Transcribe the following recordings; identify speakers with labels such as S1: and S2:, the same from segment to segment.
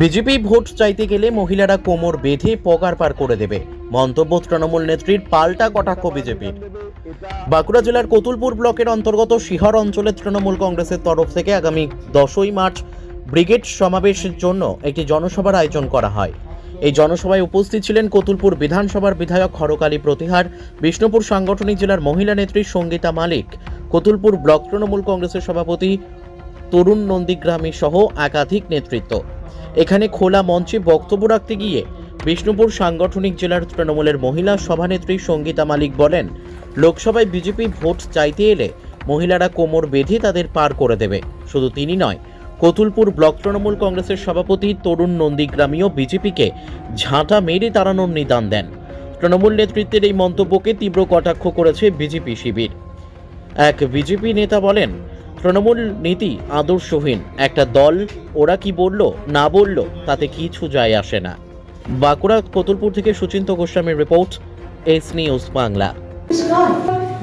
S1: BJP vote চাইতে গেলে মহিলারা কোমর বেঁধে পগার পার করে দেবে। মন্তব্য তৃণমূল নেত্রীর পাল্টা কটাক্ষ বিজেপির। বাঁকুড়া জেলার কতুলপুর ব্লকের অন্তর্গত শিহর অঞ্চলে তৃণমূল কংগ্রেসের তরফ থেকে আগামী দশই মার্চ ব্রিগেড সমাবেশের জন্য একটি জনসভার আয়োজন করা হয়। এই জনসভায় উপস্থিত ছিলেন কতুলপুর বিধানসভার বিধায়ক হরকালী প্রতিহার, বিষ্ণুপুর সাংগঠনিক জেলার মহিলা নেত্রী সঙ্গীতা মালিক, কতুলপুর ব্লক তৃণমূল কংগ্রেসের সভাপতি তরুণ নন্দীগ্রামী সহ একাধিক নেতৃত্ব। এখানে খোলা মঞ্চে বক্তব্য রাখতে গিয়ে বিষ্ণুপুর সাংগঠনিক জেলার তৃণমূলের মহিলা সভানেত্রী সঙ্গীতা মালিক বলেন, লোকসভায় বিজেপি ভোট চাইতে এলে মহিলারা কোমর বেঁধে তাদের পার করে দেবে। শুধু তিনি নয়, কতুলপুর ব্লক তৃণমূল কংগ্রেসের সভাপতি তরুণ নন্দীগ্রামীও বিজেপিকে ঝাঁটা মেরে তাড়ানোর নিদান দেন। তৃণমূল নেতৃত্বের এই মন্তব্যকে তীব্র কটাক্ষ করেছে বিজেপি শিবির। এক বিজেপি নেতা বলেন তৃণমূল নীতি আদর্শহীন। একটা দল, ওরা কি বলল, না বলল, তাতে কিছু যায় আসে না। বাঁকুড়া, কতুলপুর থেকে সুচিন্ত গোস্বামীর রিপোর্ট, এস নিউজ বাংলা।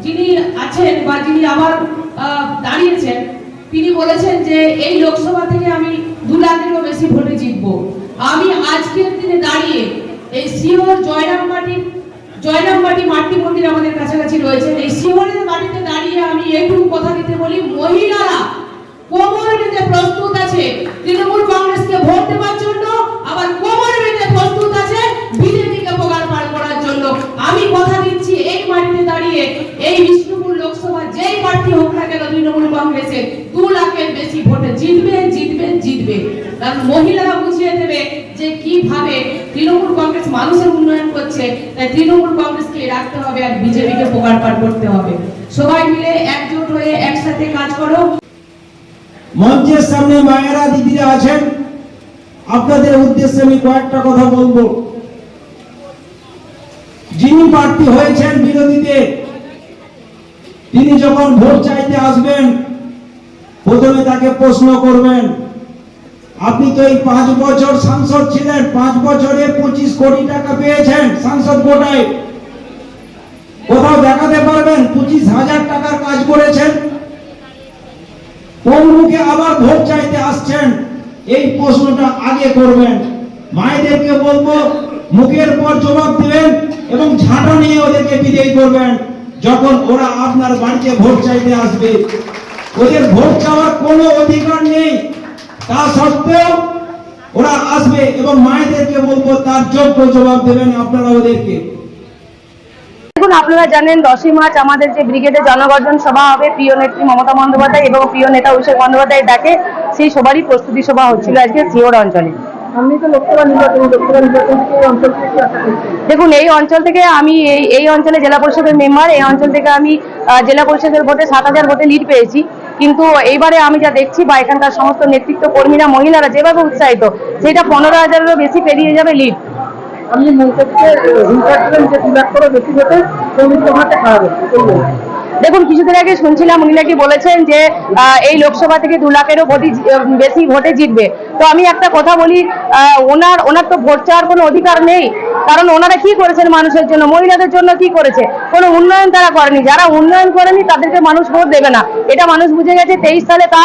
S2: যিনি আছেন বা যিনি আবার দাঁড়িয়েছেন, তিনি বলেছেন যে এই লোকসভা থেকে আমি দু লাখেরও বেশি ভোটে জিতবো। আমি আজকের দিনে দাঁড়িয়ে এই শিওর জয়রামবাটি জয়রামবাটি মাতৃ মন্দির আমাদের কাছাকাছি রয়েছে। এই শিবরের মাটিতে দাঁড়িয়ে আমি এইটুকু কথা দিতে বলি, মহিলারা কোমর বেঁধে প্রস্তুত আছে। তৃণমূল কংগ্রেসকে ভোট দেওয়ার জন্য, আবার কোমর বেঁধে প্রস্তুত আছে বিজেপিকে প্রকার পার করার জন্য। আমি কথা দিচ্ছি এই মাটিতে দাঁড়িয়ে। এই বিষ্ণুপুর লোকসভা যেই প্রার্থী হোক না কেন তৃণমূল কংগ্রেসের দু লাখের বেশি ভোটে জিতবে জিতবে জিতবে। কারণ মহিলারা বুঝিয়ে দেবে যে কীভাবে তৃণমূল কংগ্রেস মানুষের উন্নয়ন করছে, তাই তৃণমূল কংগ্রেসকে রাখতে হবে আর বিজেপিকে পোকার পার করতে হবে। সবাই মিলে একজোট হয়ে একসাথে কাজ করো।
S3: মঞ্চের সামনে মায়েরা, দিদিরা আছেন। আপনাদের উদ্দেশ্যে আমি কয়েকটা কথা বলব। যিনি প্রার্থী হয়েছেন বিরোধীদের তিনি যখন ভোট চাইতে আসবেন, প্রথমে তাকে প্রশ্ন করবেন, আপনি তো এই পাঁচ বছর সাংসদ ছিলেন, পাঁচ বছরে পঁচিশ কোটি টাকা পেয়েছেন সাংসদ কোটায়। কোথাও দেখাতে পারবেন, পঁচিশ হাজার টাকার কাজ করেছেন। কোন মুখে আবার ভোট চাইতে আসছেন? এই প্রশ্নটা আগে করবেন। মায়েদেরকে বলব, মুখের পর জবাব দিবেন এবং ঝাঁটা নিয়ে ওদেরকে বিদায় করবেন। যখন ওরা আপনার বাড়িতে ভোট চাইতে আসবে, ওদের ভোট চাওয়ার কোনো অধিকার নেই। তা সত্ত্বেও ওরা আসবে এবং মায়েদেরকে বলব, তার যোগ্য জবাব দেবেন আপনারা ওদেরকে।
S4: দেখুন, আপনারা জানেন, দশই মার্চ আমাদের যে ব্রিগেডের জনগর্জন সভা হবে, প্রিয় নেত্রী মমতা বন্দ্যোপাধ্যায় এবং প্রিয় নেতা অভিষেক বন্দ্যোপাধ্যায়ের ডাকে সেই সবারই প্রস্তুতি সভা হচ্ছিল আজকে সিওর অঞ্চলে। দেখুন এই অঞ্চল থেকে আমি এই এই অঞ্চলে জেলা পরিষদের মেম্বার এই অঞ্চল থেকে আমি জেলা পরিষদের ভোটে সাত হাজার ভোটে লিড পেয়েছি। কিন্তু এইবারে আমি যা দেখছি বা এখানকার সমস্ত নেতৃত্ব কর্মীরা মহিলারা যেভাবে উৎসাহিত সেটা পনেরো হাজারেরও বেশি পেরিয়ে যাবে লিড
S5: আপনি মঞ্চকে হিংসা করেন যে দু লাখ করে বেশি ভোটে সৌমিত্র ভাতে হারাবে
S4: দেখুন, কিছুদিন আগে শুনছিলাম উনি নাকি বলেছেন যে এই লোকসভা থেকে দু লাখেরও ভোটই বেশি ভোটে জিতবে। তো আমি একটা কথা বলি ওনার ওনার তো ভোট চাওয়ার কোনো অধিকার নেই। কারণ ওনারা কি করেছেন মানুষের জন্য, মহিলাদের জন্য কি করেছে? কোনো উন্নয়ন তারা করেনি। যারা উন্নয়ন করেনি, তাদেরকে মানুষ ভোট দেবে না। এটা মানুষ বুঝে গেছে, তেইশ সালে তা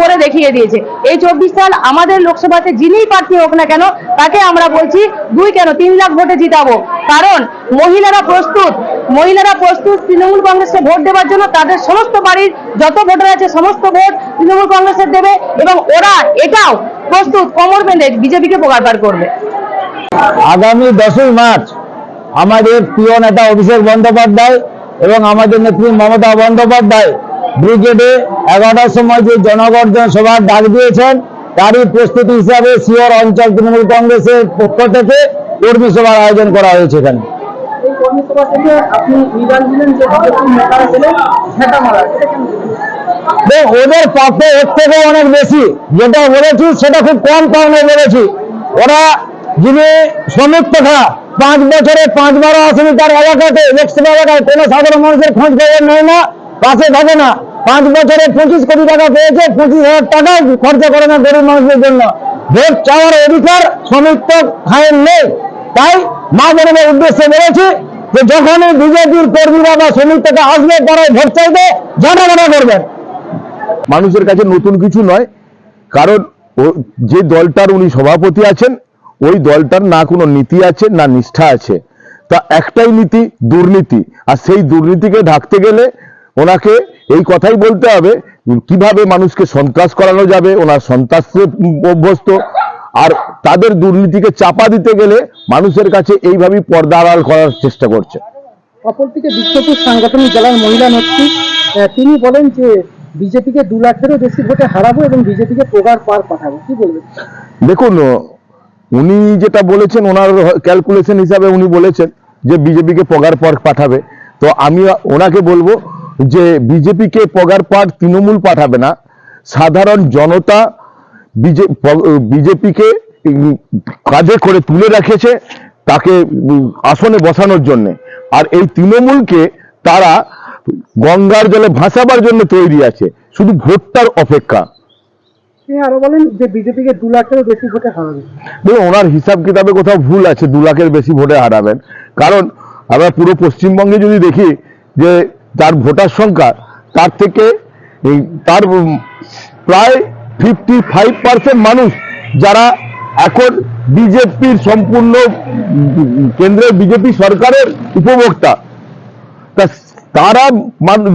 S4: করে দেখিয়ে দিয়েছে। এই চব্বিশ সাল আমাদের লোকসভাতে যিনিই প্রার্থী হোক না কেন, তাকে আমরা বলছি, দুই কেন, তিন লাখ ভোটে জিতাবো। কারণ মহিলারা প্রস্তুত মহিলারা প্রস্তুত, তৃণমূল কংগ্রেসকে ভোট দেওয়ার জন্য তাদের সমস্ত বাড়ির যত ভোটার আছে সমস্ত ভোট তৃণমূল কংগ্রেসের দেবে এবং ওরা এটাও প্রস্তুত কোমর বেঁধে বিজেপিকে প্রকারপার করবে।
S6: আগামী দশই মার্চ আমাদের প্রিয় নেতা অভিষেক বন্দ্যোপাধ্যায় এবং আমাদের নেত্রী মমতা বন্দ্যোপাধ্যায় ব্রিগেডে এগারোটার সময় যে জনগর্জন সভার ডাক দিয়েছেন, তারই প্রস্তুতি হিসাবে সিওর অঞ্চল তৃণমূল কংগ্রেসের পক্ষ থেকে কর্মী সভার আয়োজন করা হয়েছে এখানে। ওদের প্রাপ্য এর থেকে অনেক বেশি যেটা বলেছি সেটা খুব কম কারণে বলেছি। ওরা যিনি শ্রমিক কথা পাঁচ বছরে পাঁচবারও আসেনি তার এলাকাতে লোকসভা এলাকায় কোনো সাধারণ মানুষের খোঁজ খবর নেয় না পাশে থাকে না। পাঁচ বছরে পঁচিশ কোটি টাকা পেয়েছে পঁচিশ হাজার টাকা খরচা করে না গরিব মানুষদের জন্য। ভোট চাওয়ার অধিকার শ্রমিক তো খায়ের নেই। তাই মা বোনের উদ্দেশ্যে বলেছি যে যখনই বিজেপির কর্মীরা বা শ্রমিক থেকে আসবে, তারা ভোট চাইবে জানা করবেন
S7: মানুষের কাছে নতুন কিছু নয়, কারণ যে দলটার উনি সভাপতি আছেন, ওই দলটার না কোনো নীতি আছে, না নিষ্ঠা আছে। তা একটাই নীতি, দুর্নীতি। আর সেই দুর্নীতিকে ঢাকতে গেলে ওনাকে এই কথাই বলতে হবে, কীভাবে মানুষকে সন্ত্রাস করানো যাবে, ওনার সন্ত্রাস অভ্যস্ত। আর তাদের দুর্নীতিকে চাপা দিতে গেলে মানুষের কাছে এইভাবেই পর্দা আড়াল করার চেষ্টা করছে।
S5: অপরদিকে বিষ্ণুপুর সাংগঠনিক জেলার মহিলা নেত্রী তিনি বলেন যে বিজেপিকে দু লাখেরও বেশি ভোটে হারাবো এবং বিজেপিকে পোগার পার পাঠাবো। কি বলবেন?
S7: দেখুন উনি যেটা বলেছেন ওনার ক্যালকুলেশন হিসাবে উনি বলেছেন যে বিজেপিকে পগার পর পাঠাবে। তো আমি ওনাকে বলব যে বিজেপিকে পগার পার তৃণমূল পাঠাবে না। সাধারণ জনতা বিজেপিকে কাঁধে করে তুলে রেখেছে তাকে আসনে বসানোর জন্য। আর এই তৃণমূলকে তারা গঙ্গার জলে ভাসাবার জন্য তৈরি আছে। শুধু ভোটটার অপেক্ষা।
S5: আরও বলেন যে বিজেপিকে দু লাখেরও বেশি ভোটে হারাবে?
S7: দেখুন ওনার হিসাব কিতাবে কোথাও ভুল আছে দু লাখের বেশি ভোটে হারাবেন। কারণ আমরা পুরো পশ্চিমবঙ্গে যদি দেখি যে তার ভোটার সংখ্যা তার থেকে তার প্রায় ফিফটি ফাইভ পার্সেন্ট মানুষ যারা এখন বিজেপির সম্পূর্ণ কেন্দ্রের বিজেপি সরকারের উপভোক্তা। তা তারা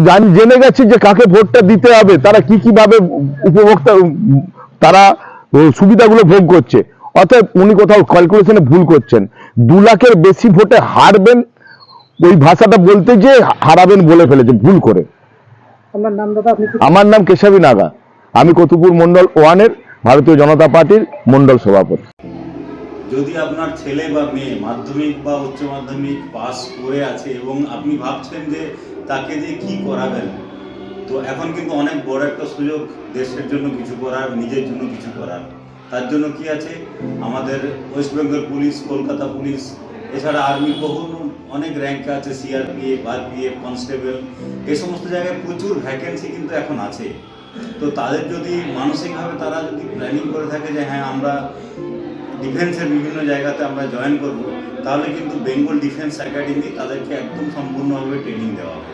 S7: জান- গেছে যে কাকে ভোটটা দিতে হবে তারা কি কীভাবে উপভোক্তা তারা সুবিধাগুলো ভোগ করছে। অর্থাৎ উনি কোথাও ক্যালকুলেশনে ভুল করছেন। দু লাখের বেশি ভোটে হারবেন ওই ভাষাটা বলতে যে হারাবেন বলে ফেলেছে ভুল করে। আমার নাম কেশাবী নাগা। আমি কতুপুর মন্ডল ওয়ানের ভারতীয় জনতা পার্টির মন্ডল সভাপতি।
S8: যদি আপনার ছেলে বা মেয়ে মাধ্যমিক বা উচ্চ মাধ্যমিক পাস করে আছে এবং আপনি ভাবছেন যে তাকে দিয়ে কি করাবেন তো এখন কিন্তু অনেক বড় একটা সুযোগ দেশের জন্য কিছু করার, নিজের জন্য কিছু করার। তার জন্য কি আছে? আমাদের West Bengal police, Kolkata police, এছাড়া আর্মি, বহু অনেক র্যাঙ্ক আছে সিআরপিএফ আরপিএফ কনস্টেবল এই সমস্ত জায়গায় প্রচুর ভ্যাকেন্সি কিন্তু এখন আছে। তো তাদের যদি মানসিকভাবে তারা যদি প্ল্যানিং করে থাকে যে হ্যাঁ আমরা ডিফেন্সের বিভিন্ন জায়গাতে আমরা জয়েন করব, তাহলে কিন্তু বেঙ্গল ডিফেন্স একাডেমি তাদেরকে একদম সম্পূর্ণভাবে ট্রেনিং দেওয়া হবে।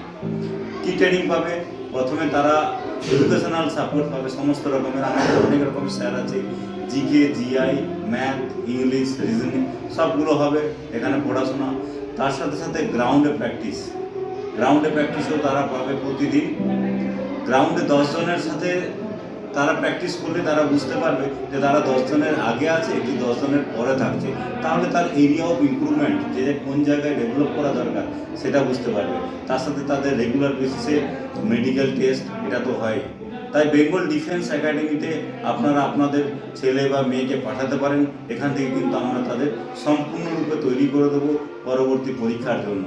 S8: কী ট্রেনিং পাবে? প্রথমে তারা এডুকেশনাল সাপোর্ট পাবে, সমস্ত রকমের। আমাদের অনেক রকম স্যার আছে GK GI math English reasoning সবগুলো হবে এখানে পড়াশোনা। তার সাথে সাথে গ্রাউন্ডে প্র্যাকটিস গ্রাউন্ডে প্র্যাকটিসও তারা পাবে প্রতিদিন। গ্রাউন্ডে দশজনের সাথে তারা প্র্যাকটিস করলে তারা বুঝতে পারবে যে তারা দশজনের আগে আছে কি দশজনের পরে থাকছে। তাহলে তার এরিয়া অফ ইমপ্রুভমেন্ট যে কোন জায়গায় ডেভেলপ করা দরকার, সেটা বুঝতে পারবে। তার সাথে তাদের রেগুলার বেসিসে মেডিকেল টেস্ট এটা তো হয়। তাই বেঙ্গল ডিফেন্স একাডেমিতে আপনারা আপনাদের ছেলে বা মেয়েকে পাঠাতে পারেন। এখান থেকে কিন্তু আমরা তাদের সম্পূর্ণরূপে তৈরি করে দেবো পরবর্তী পরীক্ষার জন্য।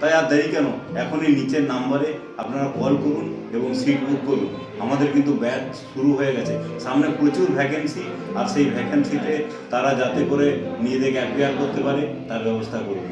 S8: তাই আর দেরি কেন? এখনই নিচের নাম্বারে আপনারা কল করুন। এবং সিট বুক করুন আমাদের কিন্তু ব্যাচ শুরু হয়ে গেছে। সামনে প্রচুর ভ্যাকেন্সি আর সেই ভ্যাকেন্সিতে তারা যাতে করে নিজেদেরকে অ্যাপিয়ার করতে পারে, তার ব্যবস্থা করুন।